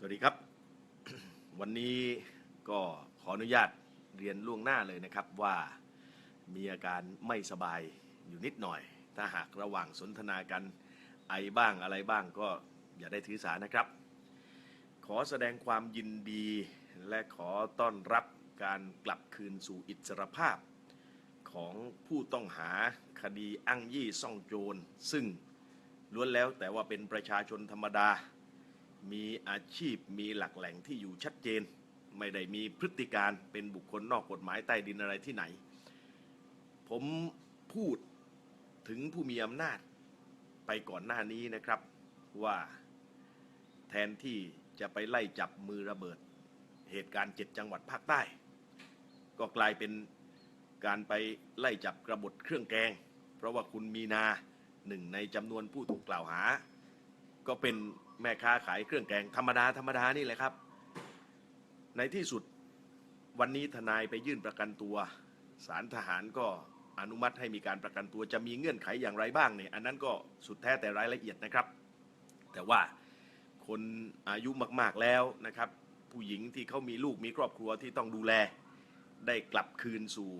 สวัสดีครับ วันนี้ก็ขออนุญาตเรียนล่วงหน้าเลยนะครับว่ามีอาการไม่สบายอยู่นิดหน่อย ถ้าหากระหว่างสนทนากันไอบ้างอะไรบ้างก็อย่าได้ถือสานะครับ ขอแสดงความยินดีและขอต้อนรับการกลับคืนสู่อิสรภาพ ของผู้ต้องหาคดีอ้างยี่ซ่องโจร ซึ่งล้วนแล้วแต่ว่าเป็นประชาชนธรรมดา มีอาชีพมีหลักแหล่งที่อยู่ชัดเจน ไม่ได้มีพฤติการเป็นบุคคลนอกกฎหมายใต้ดินอะไรที่ไหน ผมพูดถึงผู้มีอำนาจไปก่อนหน้านี้นะครับว่าแทนที่จะไปไล่จับมือระเบิด เหตุการณ์เจ็ดจังหวัดภาคใต้ ก็กลายเป็นการไปไล่จับกระบฏเครื่องแกง เพราะว่าคุณมีนาหนึ่งในจำนวนผู้ถูกกล่าวหา ก็เป็น แม่ค้าขายเครื่องแกงธรรมดาธรรมดานี่แหละครับ ในที่สุดวันนี้ทนายไปยื่นประกันตัวศาลทหารก็อนุมัติให้มีการประกันตัวจะมีเงื่อนไขอย่างไรบ้างเนี่ยอันนั้นก็สุดแท้แต่รายละเอียดนะครับ แต่ว่าคนอายุมากๆแล้วนะครับ ผู้หญิงที่เขามีลูกมีครอบครัวที่ต้องดูแลได้กลับคืนสู่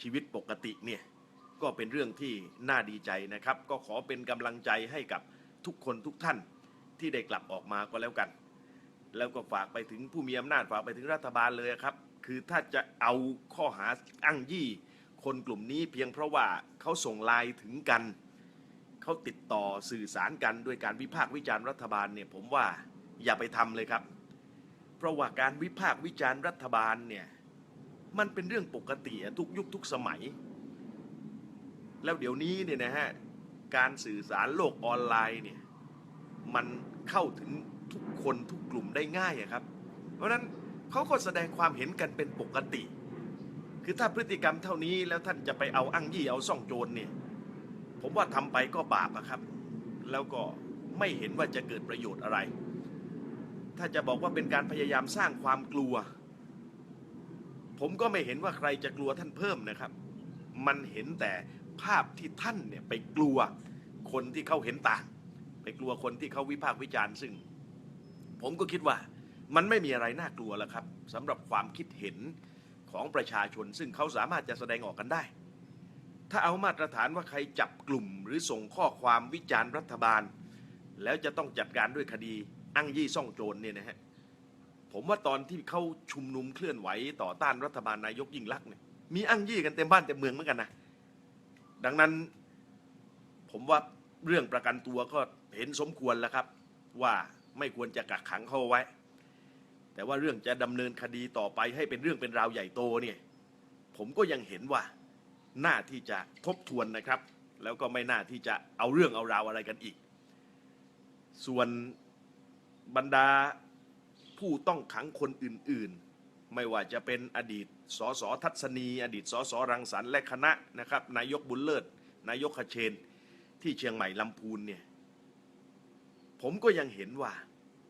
ชีวิตปกติเนี่ยก็เป็นเรื่องที่น่าดีใจนะครับ ก็ขอเป็นกำลังใจให้กับทุกคนทุกท่าน ที่ได้กลับออกมาก็แล้วกัน แล้วก็ฝากไปถึงผู้มีอำนาจฝากไปถึงรัฐบาลเลยครับ คือถ้าจะเอาข้อหาอ้างยี่ คนกลุ่มนี้เพียงเพราะว่าเขาส่งไลน์ถึงกันเขาติดต่อสื่อสารกันด้วยการวิพากษ์วิจารณ์รัฐบาลเนี่ยผมว่าอย่าไปทำเลยครับ เพราะว่าการวิพากษ์วิจารณ์รัฐบาลเนี่ยมันเป็นเรื่องปกติทุกยุคทุกสมัย แล้วเดี๋ยวนี้เนี่ยนะฮะการสื่อสารโลกออนไลน์เนี่ย มันเข้าถึงทุกคนทุกกลุ่มได้ง่ายอะครับ เพราะฉะนั้นเขาก็แสดงความเห็นกันเป็นปกติ คือถ้าพฤติกรรมเท่านี้แล้วท่านจะไปเอาอ้างยี่เอาซ่องโจรเนี่ย ผมว่าทำไปก็บาปอะครับ แล้วก็ไม่เห็นว่าจะเกิดประโยชน์อะไร ถ้าจะบอกว่าเป็นการพยายามสร้างความกลัว ผมก็ไม่เห็นว่าใครจะกลัวท่านเพิ่มนะครับ มันเห็นแต่ภาพที่ท่านเนี่ยไปกลัวคนที่เขาเห็นต่าง ไปกลัวคนที่เขาวิพากษ์วิจารณ์ซึ่ง ผมก็คิดว่ามันไม่มีอะไรน่ากลัวแล้วครับสำหรับความคิดเห็นของประชาชน ซึ่งเขาสามารถจะแสดงออกกันได้ ถ้าเอามาตรฐานว่าใครจับกลุ่ม หรือส่งข้อความวิจารณ์รัฐบาล แล้วจะต้องจัดการด้วยคดีอ้างยี่ซ่องโจรเนี่ยนะฮะผมว่าตอนที่เขาชุมนุมเคลื่อนไหวต่อต้านรัฐบาลนายกยิ่งลักษณ์เนี่ยมีอ้างยี่กันเต็มบ้านเต็มเมืองเหมือนกันนะดังนั้นผมว่า เรื่องประกันตัวก็เห็นสมควรแล้วครับ ว่าไม่ควรจะกักขังเขาเอาไว้ แต่ว่าเรื่องจะดำเนินคดีต่อไปให้เป็นเรื่องเป็นราวใหญ่โตเนี่ยผมก็ยังเห็นว่าน่าที่จะทบทวนนะครับ แล้วก็ไม่น่าที่จะเอาเรื่องเอาราวอะไรกันอีก ส่วนบรรดาผู้ต้องขังคนอื่น ๆ ไม่ว่าจะเป็นอดีตสสทัศนี อดีตสสรังสรรค์และคณะนะครับ นายกบุญเลิศ นายกขเชน ที่เชียงใหม่ลำพูนเนี่ยผมก็ยังเห็นว่า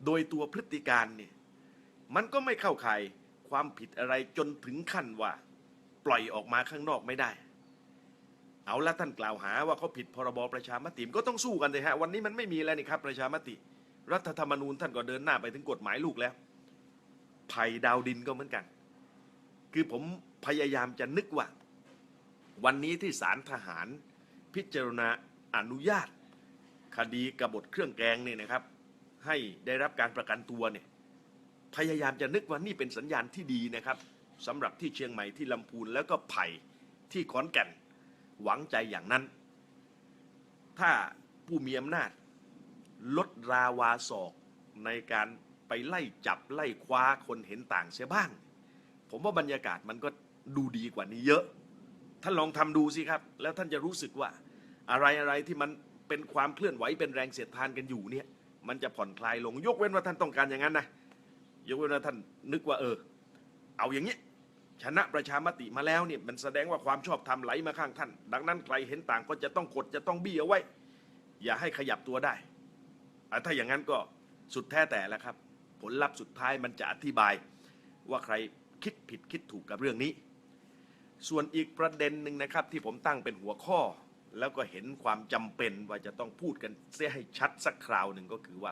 โดยตัวพฤติการเนี่ยมันก็ไม่เข้าข่ายความผิดอะไรจนถึงขั้นว่า ปล่อยออกมาข้างนอกไม่ได้ เอาละท่านกล่าวหาว่าเขาผิดพรบประชามติก็ต้องสู้กันเลยฮะวันนี้มันไม่มีแล้วนี่ครับประชามติ รัฐธรรมนูญท่านก็เดินหน้าไปถึงกฎหมายลูกแล้วไผ่ดาวดินก็เหมือนกัน คือผมพยายามจะนึกว่า วันนี้ที่ศาลทหารพิจารณา อนุญาต คดีกบฏเครื่องแกงเนี่ยนะครับ ให้ได้รับการประกันตัวเนี่ยพยายามจะนึกว่านี่เป็นสัญญาณที่ดีนะครับสำหรับที่เชียงใหม่ที่ลำพูนแล้วก็ไผ่ที่ขอนแก่น หวังใจอย่างนั้น ถ้าผู้มีอำนาจ ลดราวาศอกในการไปไล่จับไล่คว้าคนเห็นต่างเสียบ้าง ผมว่าบรรยากาศมันก็ดูดีกว่านี้เยอะ ท่านลองทำดูสิครับ แล้วท่านจะรู้สึกว่า อะไรอะไรที่มันเป็นความเคลื่อนไหวเป็นแรงเสียดทานกันอยู่เนี่ย มันจะผ่อนคลายลงยกเว้นว่าท่านต้องการอย่างนั้นนะยกเว้นว่าท่านนึกว่าเออ เอาอย่างนี้ชนะประชามติมาแล้วเนี่ยมันแสดงว่าความชอบธรรมไหลมาข้างท่าน ดังนั้นใครเห็นต่างก็จะต้องกดจะต้องบี้เอาไว้ อย่าให้ขยับตัวได้ถ้าอย่างนั้นก็สุดแท้แต่แล้วครับ ผลลัพธ์สุดท้ายมันจะอธิบายว่าใครคิดผิดคิดถูกกับเรื่องนี้ ส่วนอีกประเด็นหนึ่งนะครับที่ผมตั้งเป็นหัวข้อ แล้วก็เห็นความจำเป็นว่าจะต้องพูดกันเสียให้ชัดสักคราวหนึ่งก็คือว่า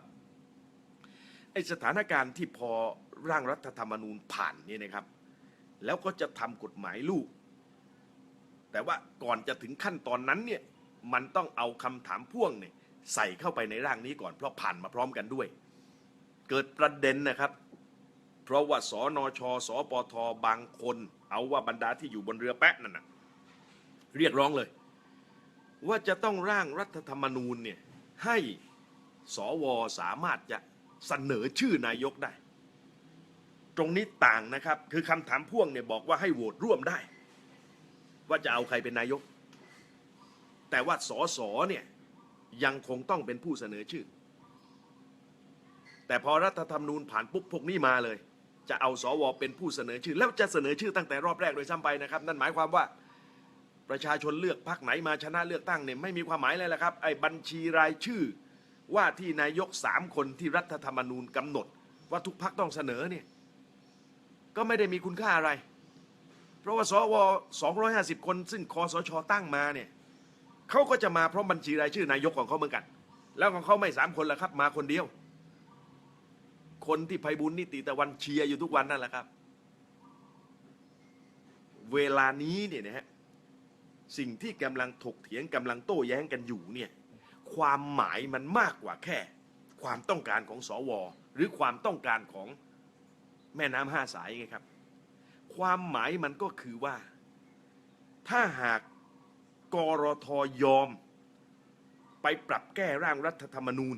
ไอสถานการณ์ที่พอร่างรัฐธรรมนูญผ่านนี่นะครับ แล้วก็จะทำกฎหมายลูก แต่ว่าก่อนจะถึงขั้นตอนนั้นเนี่ยมันต้องเอาคำถามพ่วงเนี่ยใส่เข้าไปในร่างนี้ก่อนเพราะผ่านมาพร้อมกันด้วย เกิดประเด็นนะครับ เพราะว่าสนชสปทบางคน เอาว่าบรรดาที่อยู่บนเรือแปะนั่นนะเรียกร้องเลย ว่าจะต้องร่างรัฐธรรมนูญเนี่ยให้สวสามารถจะเสนอชื่อนายกได้ ตรงนี้ต่างนะครับ คือคำถามพ่วงเนี่ยบอกว่าให้โหวตร่วมได้ ว่าจะเอาใครเป็นนายก แต่ว่าสสเนี่ยยังคงต้องเป็นผู้เสนอชื่อ แต่พอรัฐธรรมนูญผ่านปุ๊บพวกนี้มาเลย จะเอาสวเป็นผู้เสนอชื่อ แล้วจะเสนอชื่อตั้งแต่รอบแรกโดยซ้ำไปนะครับ นั่นหมายความว่า ประชาชนเลือกพรรคไหนมาชนะเลือกตั้งเนี่ยไม่มีความหมายเลยละครับไอ้บัญชีรายชื่อ ว่าที่นายกสามคนที่รัฐธรรมนูญกำหนด ว่าทุกพรรคต้องเสนอเนี่ยก็ไม่ได้มีคุณค่าอะไร เพราะว่าสว250 คนซึ่งคอสชตั้งมาเนี่ยเขาก็จะมาเพราะบัญชีรายชื่อนายกของเขาเหมือนกัน แล้วของเขาไม่สามคนละครับมาคนเดียว คนที่ไพบุญนิติตะวันเชียร์อยู่ทุกวันนั่นแหละครับ เวลานี้เนี่ยนะฮะ สิ่งที่กำลังถกเถียงกำลังโต้แย้งกันอยู่เนี่ยความหมายมันมากกว่าแค่ ความต้องการของสว หรือความต้องการของแม่น้ำห้าสายไงครับ ความหมายมันก็คือว่า ถ้าหากกรทยอม ไปปรับแก้ร่างรัฐธรรมนูญ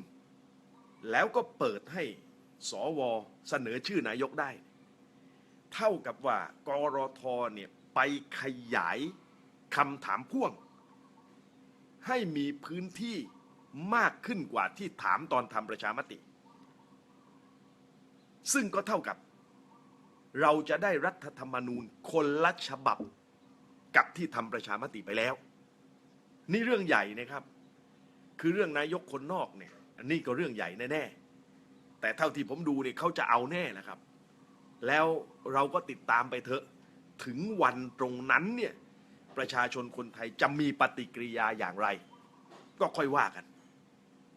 แล้วก็เปิดให้สวเสนอชื่อนายกได้ เท่ากับว่ากรทเนี่ยไปขยาย คำถามพ่วง ให้มีพื้นที่มากขึ้นกว่าที่ถามตอนทำประชามติ ซึ่งก็เท่ากับ เราจะได้รัฐธรรมนูญคนละฉบับกับที่ทำประชามติไปแล้ว นี่เรื่องใหญ่นะครับ คือเรื่องนายกคนนอกเนี่ยอันนี้ก็เรื่องใหญ่แน่ๆแต่เท่าที่ผมดูเนี่ยเขาจะเอาแน่นะครับ แล้วเราก็ติดตามไปเถอะ ถึงวันตรงนั้นเนี่ย ประชาชนคนไทยจะมีปฏิกิริยาอย่างไร ก็ค่อยว่ากัน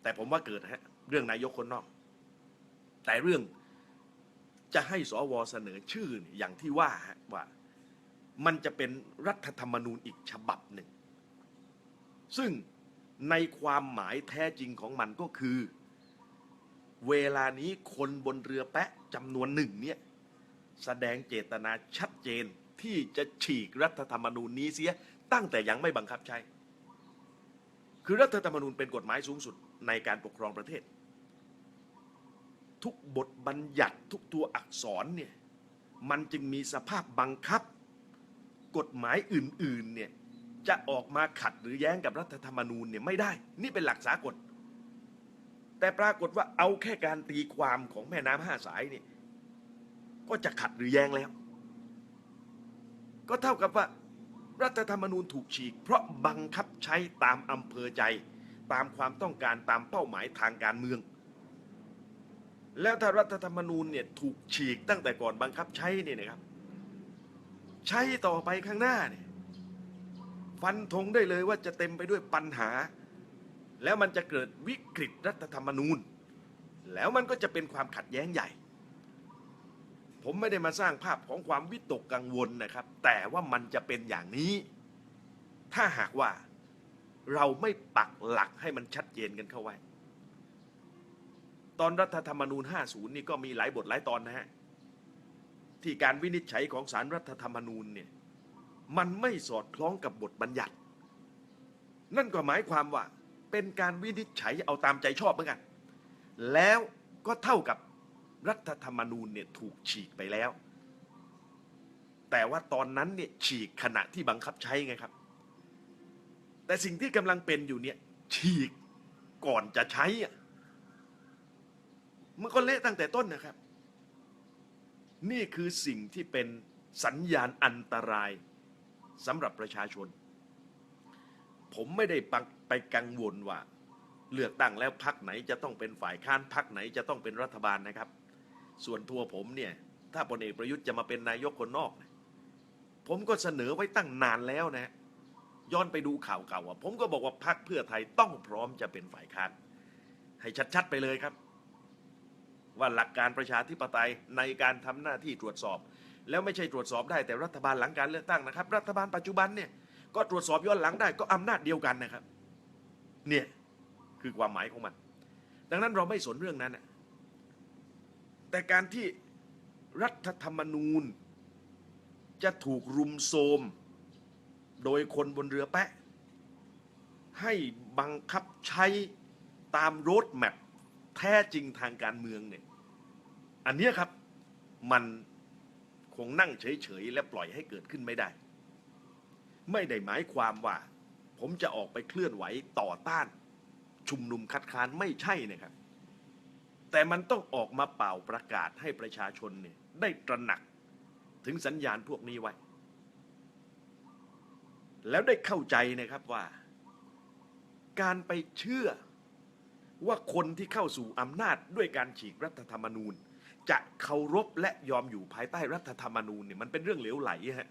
แต่ผมว่าเกิดฮะเรื่องนายกคนนอก แต่เรื่องจะให้สวเสนอชื่ออย่างที่ว่าฮะว่า มันจะเป็นรัฐธรรมนูญอีกฉบับหนึ่ง ซึ่งในความหมายแท้จริงของมันก็คือ เวลานี้คนบนเรือแปะจำนวนหนึ่งเนี่ยแสดงเจตนาชัดเจน ที่จะฉีกรัฐธรรมนูญนี้เสียตั้งแต่ยังไม่บังคับใช้ คือรัฐธรรมนูญเป็นกฎหมายสูงสุดในการปกครองประเทศ ทุกบทบัญญัติทุกตัวอักษรเนี่ยมันจึงมีสภาพบังคับ กฎหมายอื่นๆเนี่ยจะออกมาขัดหรือแย้งกับรัฐธรรมนูญเนี่ยไม่ได้ นี่เป็นหลักสากล แต่ปรากฏว่าเอาแค่การตีความของแม่น้ำห้าสายเนี่ยก็จะขัดหรือแย้งแล้ว ก็เท่ากับว่ารัฐธรรมนูญถูกฉีก เพราะบังคับใช้ตามอำเภอใจ ตามความต้องการตามเป้าหมายทางการเมือง แล้วถ้ารัฐธรรมนูญเนี่ยถูกฉีกตั้งแต่ก่อนบังคับใช้เนี่ยนะครับ ใช้ต่อไปข้างหน้าเนี่ยฟันธงได้เลยว่าจะเต็มไปด้วยปัญหา แล้วมันจะเกิดวิกฤตรัฐธรรมนูญ แล้วมันก็จะเป็นความขัดแย้งใหญ่ ผมไม่ได้มาสร้างภาพของความวิตกกังวลนะครับ แต่ว่ามันจะเป็นอย่างนี้ ถ้าหากว่าเราไม่ปักหลักให้มันชัดเจนกันเข้าไว้ ตอนรัฐธรรมนูญ 50 นี่ก็มีหลายบทหลายตอนนะฮะ ที่การวินิจฉัยของสารรัฐธรรมนูญเนี่ยมันไม่สอดคล้องกับบทบัญญัติ นั่นก็หมายความว่าเป็นการวินิจฉัยเอาตามใจชอบเหมือนกัน แล้วก็เท่ากับ รัฐธรรมนูญเนี่ยถูกฉีกไปแล้ว แต่ว่าตอนนั้นเนี่ยฉีกขณะที่บังคับใช้ไงครับ แต่สิ่งที่กำลังเป็นอยู่เนี่ยฉีกก่อนจะใช้อะมันก็เละตั้งแต่ต้นนะครับ นี่คือสิ่งที่เป็นสัญญาณอันตรายสำหรับประชาชน ผมไม่ได้ปังไปกังวลว่า เลือกตั้งแล้วพักไหนจะต้องเป็นฝ่ายค้านพักไหนจะต้องเป็นรัฐบาลนะครับ ส่วนตัวผมเนี่ย ถ้าพลเอกประยุทธ์จะมาเป็นนายกคนนอกนี่ยผมก็เสนอไว้ตั้งนานแล้วนะ ย้อนไปดูข่าวเก่าอะผมก็บอกว่าพักเพื่อไทยต้องพร้อมจะเป็นฝ่ายค้านให้ชัดๆไปเลยครับ ว่าหลักการประชาธิปไตยในการทำหน้าที่ตรวจสอบ แล้วไม่ใช่ตรวจสอบได้แต่รัฐบาลหลังการเลือกตั้งนะครับ รัฐบาลปัจจุบันเนี่ยก็ตรวจสอบย้อนหลังได้ก็อำนาจเดียวกันนะครับ เนี่ยคือความหมายของมัน ดังนั้นเราไม่สนเรื่องนั้นนะ แต่การที่รัฐธรรมนูญ จะถูกรุมโทรมโดยคนบนเรือแปะ ให้บังคับใช้ตามโรดแมพแท้จริงทางการเมืองเนี่ย อันนี้ครับมันคงนั่งเฉยๆ และปล่อยให้เกิดขึ้นไม่ได้ ไม่ได้หมายความว่า ผมจะออกไปเคลื่อนไหวต่อต้าน ชุมนุมคัดค้านไม่ใช่นะครับ แต่มันต้องออกมาเป่าประกาศให้ประชาชนเนี่ยได้ตระหนักถึงสัญญาณพวกนี้ไว้ แล้วได้เข้าใจนะครับว่า การไปเชื่อว่าคนที่เข้าสู่อำนาจด้วยการฉีกรัฐธรรมนูญ จะเคารพและยอมอยู่ภายใต้รัฐธรรมนูญเนี่ยมันเป็นเรื่องเหลวไหลฮะ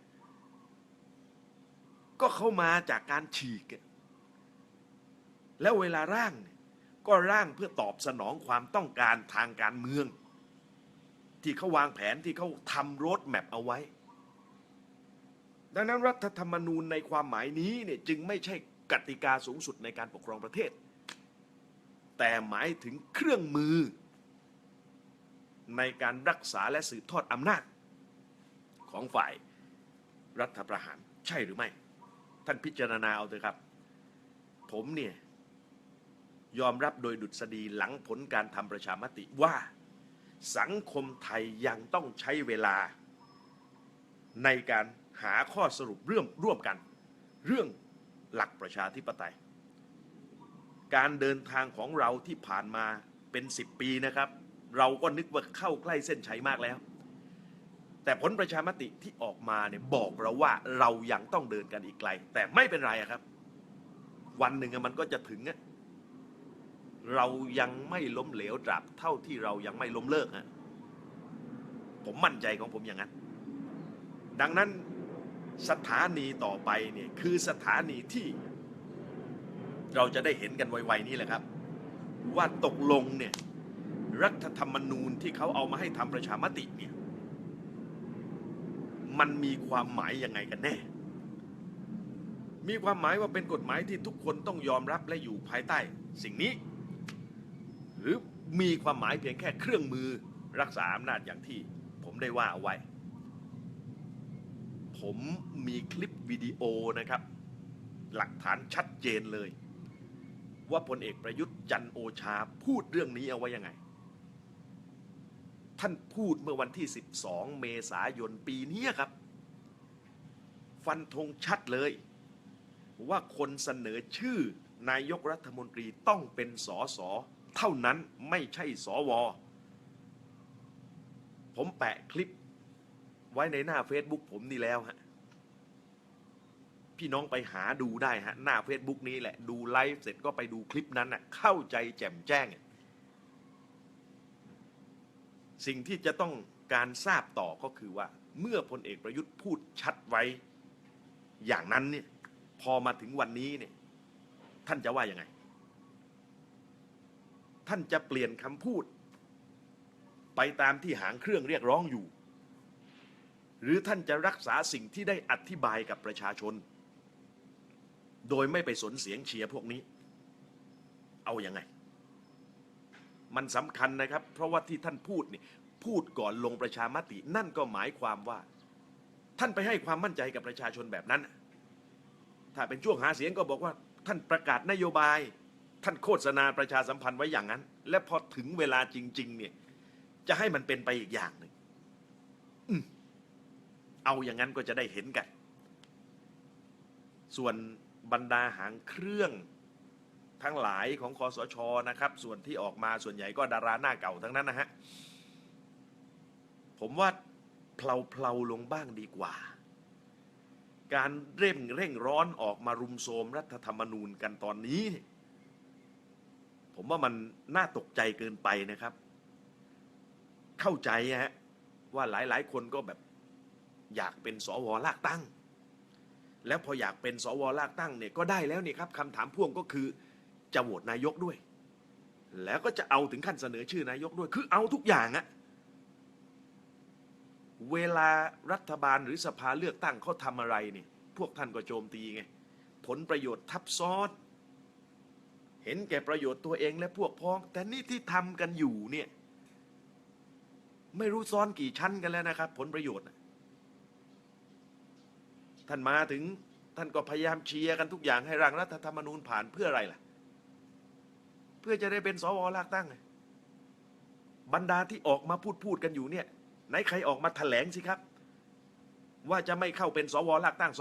ก็เข้ามาจากการฉีก แล้วเวลาร่างเนี่ย ก็ร่างเพื่อตอบสนองความต้องการทางการเมือง ที่เขาวางแผนที่เขาทำโรดแมพเอาไว้ ดังนั้นรัฐธรรมนูญในความหมายนี้เนี่ยจึงไม่ใช่กติกาสูงสุดในการปกครองประเทศ แต่หมายถึงเครื่องมือ ในการรักษาและสืบทอดอำนาจ ของฝ่ายรัฐประหารใช่หรือไม่ ท่านพิจารณาเอาเถอะครับ ผมเนี่ย ยอมรับโดยดุษฎีหลังผลการทำประชามติว่า สังคมไทยยังต้องใช้เวลา ในการหาข้อสรุปเรื่องร่วมกัน เรื่องหลักประชาธิปไตย การเดินทางของเราที่ผ่านมาเป็นสิบปีนะครับ เราก็นึกว่าเข้าใกล้เส้นชัยมากแล้ว แต่ผลประชามติที่ออกมาเนี่ยบอกเราว่าเรายังต้องเดินกันอีกไกล แต่ไม่เป็นไรครับ วันหนึ่งมันก็จะถึงอะ เรายังไม่ล้มเหลวตราบเท่าที่เรายังไม่ล้มเลิกฮะผมมั่นใจของผมอย่างนั้น ดังนั้นสถานีต่อไปเนี่ยคือสถานีที่ เราจะได้เห็นกันไวๆนี่แหละครับ ว่าตกลงเนี่ยรัฐธรรมนูญที่เขาเอามาให้ทำประชามติเนี่ยมันมีความหมายยังไงกันแน่ มีความหมายว่าเป็นกฎหมายที่ทุกคนต้องยอมรับและอยู่ภายใต้ สิ่งนี้ รือมีความหมายเพียงแค่เครื่องมือรักษาอำนาจอย่างที่ผมได้ว่าเอาไว้ ผมมีคลิปวิดีโอนะครับ หลักฐานชัดเจนเลย ว่าพลเอกประยุทธ์จันโอชาพูดเรื่องนี้เอาไว้ยังไง ท่านพูดเมื่อวันที่ 12 เมษายนปีนี้ครับ ฟันธงชัดเลย ว่าคนเสนอชื่อนายกรัฐมนตรีต้องเป็นสอสอ เท่านั้นไม่ใช่สอวอผมแปะคลิปไว้ในหน้า Facebook ผมนี่แล้วฮะพี่น้องไปหาดูได้ฮะ หน้า Facebook นี้แหละ ดูไลฟ์เสร็จก็ไปดูคลิปนั้นน่ะเข้าใจแจ่มแจ้ง สิ่งที่จะต้องการทราบต่อก็คือว่า เมื่อพลเอกประยุทธ์พูดชัดไว้ อย่างนั้นเนี่ยพอมาถึงวันนี้เนี่ยท่านจะว่ายังไง ท่านจะเปลี่ยนคำพูด ไปตามที่หางเครื่องเรียกร้องอยู่ หรือท่านจะรักษาสิ่งที่ได้อธิบายกับประชาชน โดยไม่ไปสนเสียงเชียร์พวกนี้ เอาอยัางไง มันสำคัญนะครับ เพราะว่าที่ท่านพูดนี่พูดก่อนลงประชามติ นั่นก็หมายความว่า ท่านไปให้ความมั่นใจกับประชาชนแบบนั้น ถ้าเป็นช่วงหาเสียงก็บอกว่าท่านประกาศนโยบาย ท่านโฆษณาประชาสัมพันธ์ไว้อย่างนั้น และพอถึงเวลาจริง ๆ เนี่ย จะให้มันเป็นไปอีกอย่างหนึ่งเอาอย่างนั้นก็จะได้เห็นกัน ส่วนบรรดาหางเครื่องทั้งหลายของคอสชนะครับ ส่วนที่ออกมาส่วนใหญ่ก็ดาราหน้าเก่าทั้งนั้นนะฮะ ผมว่าเพลาๆลงบ้างดีกว่า การเร่งเร่งร้อนออกมารุมโทมรัฐธรรมนูญกันตอนนี้ ผมว่ามันน่าตกใจเกินไปนะครับ เข้าใจฮะว่าหลายๆ คนก็แบบอยากเป็นสวลากตั้ง แล้วพออยากเป็นสวลากตั้งเนี่ยก็ได้แล้วนี่ครับคำถามพ่วงก็คือจะโหวตนายกด้วย แล้วก็จะเอาถึงขั้นเสนอชื่อนายกด้วย คือเอาทุกอย่างอะเวลารัฐบาลหรือสภาเลือกตั้งเขาทำอะไรเนี่ย พวกท่านก็โจมตีไง ผลประโยชน์ทับซ้อน เห็นแก่ประโยชน์ตัวเองและพวกพ้อง แต่นี่ที่ทำกันอยู่เนี่ยไม่รู้ซ้อนกี่ชั้นกันแล้วนะครับ ผลประโยชน์ท่านมาถึงท่านก็พยายามเชียร์กันทุกอย่างให้ร่างรัฐธรรมนูญผ่านเพื่ออะไรล่ะ เพื่อจะได้เป็นสวลากตั้งไงบรรดาที่ออกมาพูดพูดกันอยู่เนี่ยไหนใครออกมาแถลงสิครับ ว่าจะไม่เข้าเป็นสวลากตั้ง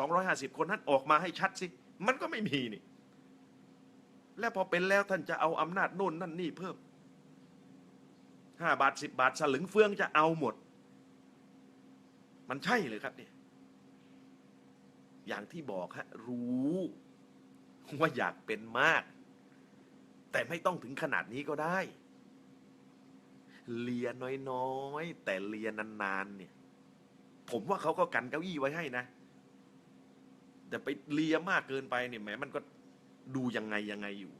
250 คนนั้นออกมาให้ชัดสิ มันก็ไม่มีนี่ แล้วพอเป็นแล้วท่านจะเอาอำนาจโน่นนั่นนี่เพิ่มห้าบาทสิบบาทสลึงเฟืองจะเอาหมด มันใช่เลยครับเนี่ยอย่างที่บอกฮะรู้ว่าอยากเป็นมาก แต่ไม่ต้องถึงขนาดนี้ก็ได้ เลียน้อยๆ แต่เลียนานๆเนี่ย ผมว่าเขาก็กันเก้าอี้ไว้ให้นะ แต่ไปเลียมากเกินไปเนี่ยแหมมันก็ ดูยังไงยังไงอยู่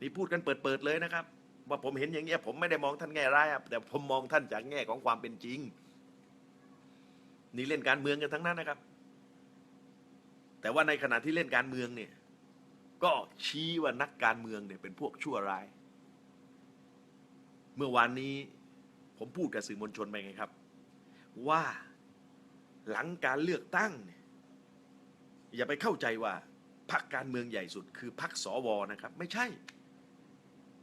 นี่พูดกันเปิดๆเลยนะครับ ว่าผมเห็นอย่างเงี้ย ผมไม่ได้มองท่านแง่ร้ายอะแต่ผมมองท่านจากแง่ของความเป็นจริง นี่เล่นการเมืองกันทั้งนั้นนะครับ แต่ว่าในขณะที่เล่นการเมืองเนี่ย ก็ชี้ว่านักการเมืองเนี่ยเป็นพวกชั่วร้าย เมื่อวานนี้ผมพูดกับสื่อมวลชนไปไงครับ ว่าหลังการเลือกตั้งเนี่ยอย่าไปเข้าใจว่า พรรคการเมืองใหญ่สุด คือพรรคสวนะครับ ไม่ใช่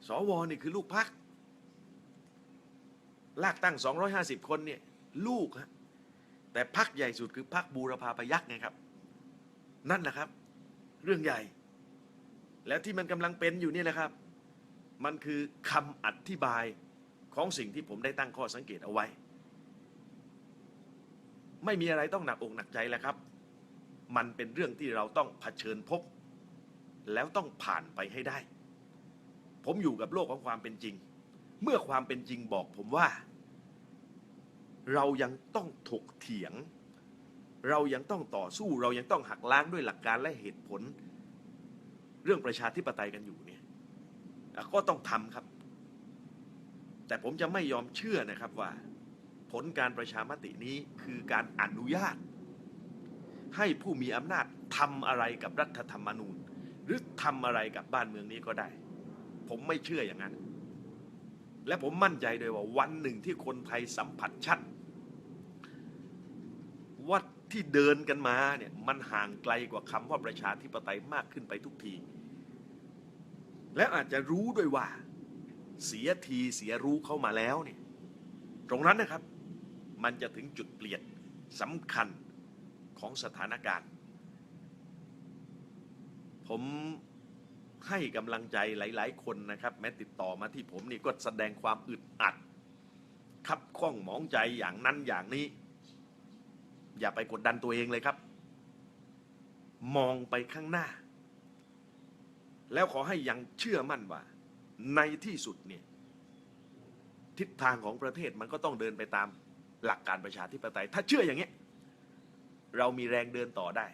สวนี่คือลูกพรรคลากตั้ง 250 คนเนี่ยลูกฮะแต่พรรคใหญ่สุดคือพรรคบูรพาพยักษ์ไงครับ นั่นแหละครับ เรื่องใหญ่ แล้วที่มันกำลังเป็นอยู่นี่แหละครับ มันคือคำอธิบายของสิ่งที่ผมได้ตั้งข้อสังเกตเอาไว้ ไม่มีอะไรต้องหนักอกหนักใจแล้วครับ มันเป็นเรื่องที่เราต้องเผชิญพบ แล้วต้องผ่านไปให้ได้ ผมอยู่กับโลกของความเป็นจริง เมื่อความเป็นจริงบอกผมว่า เรายังต้องถกเถียง เรายังต้องต่อสู้ เรายังต้องหักล้างด้วยหลักการและเหตุผล เรื่องประชาธิปไตยกันอยู่เนี่ยก็ต้องทำครับ แต่ผมจะไม่ยอมเชื่อนะครับว่า ผลการประชามตินี้คือการอนุญาต ให้ผู้มีอำนาจทำอะไรกับรัฐธรรมนูญ หรือทำอะไรกับบ้านเมืองนี้ก็ได้ ผมไม่เชื่ออย่างนั้น และผมมั่นใจเลยว่าวันหนึ่งที่คนไทยสัมผัสชัดว่าที่เดินกันมาเนี่ยมันห่างไกลกว่าคำว่าประชาธิปไตยมากขึ้นไปทุกที และอาจจะรู้ด้วยว่า เสียทีเสียรู้เข้ามาแล้วเนี่ยตรงนั้นนะครับ มันจะถึงจุดเปลี่ยนสำคัญ ของสถานการณ์ ผมให้กำลังใจหลาย ๆ คนนะครับ แม้ติดต่อมาที่ผมนี่ก็แสดงความอึดอัดคับข้องหมองใจอย่างนั้นอย่างนี้ อย่าไปกดดันตัวเองเลยครับ มองไปข้างหน้า แล้วขอให้ยังเชื่อมั่นว่า ในที่สุดเนี่ยทิศทางของประเทศมันก็ต้องเดินไปตามหลักการประชาธิปไตย ถ้าเชื่ออย่างเงี้ย เรามีแรงเดินต่อได้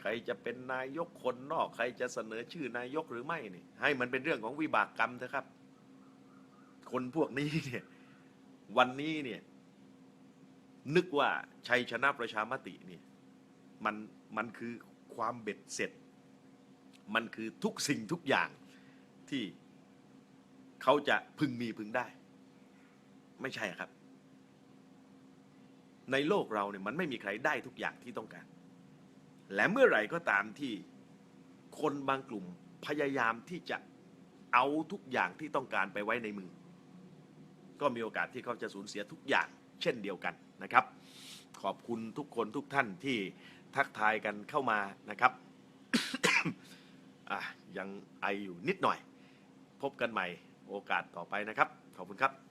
ใครจะเป็นนายกคนนอก ใครจะเสนอชื่อนายกหรือไม่นี่ให้มันเป็นเรื่องของวิบากกรรมเถอะครับ คนพวกนี้เนี่ยวันนี้เนี่ยนึกว่าชัยชนะประชามติเนี่ยมันมันคือความเบ็ดเสร็จ มันคือทุกสิ่งทุกอย่างที่เขาจะพึงมีพึงได้ ไม่ใช่ครับ ในโลกเราเนี่ยมันไม่มีใครได้ทุกอย่างที่ต้องการ และเมื่อไหร่ก็ตามที่คนบางกลุ่มพยายามที่จะเอาทุกอย่างที่ต้องการไปไว้ในมือ ก็มีโอกาสที่เขาจะสูญเสียทุกอย่างเช่นเดียวกันนะครับ ขอบคุณทุกคนทุกท่านที่ทักทายกันเข้ามานะครับยังไออยู่นิดหน่อย พบกันใหม่โอกาสต่อไปนะครับ ขอบคุณครับ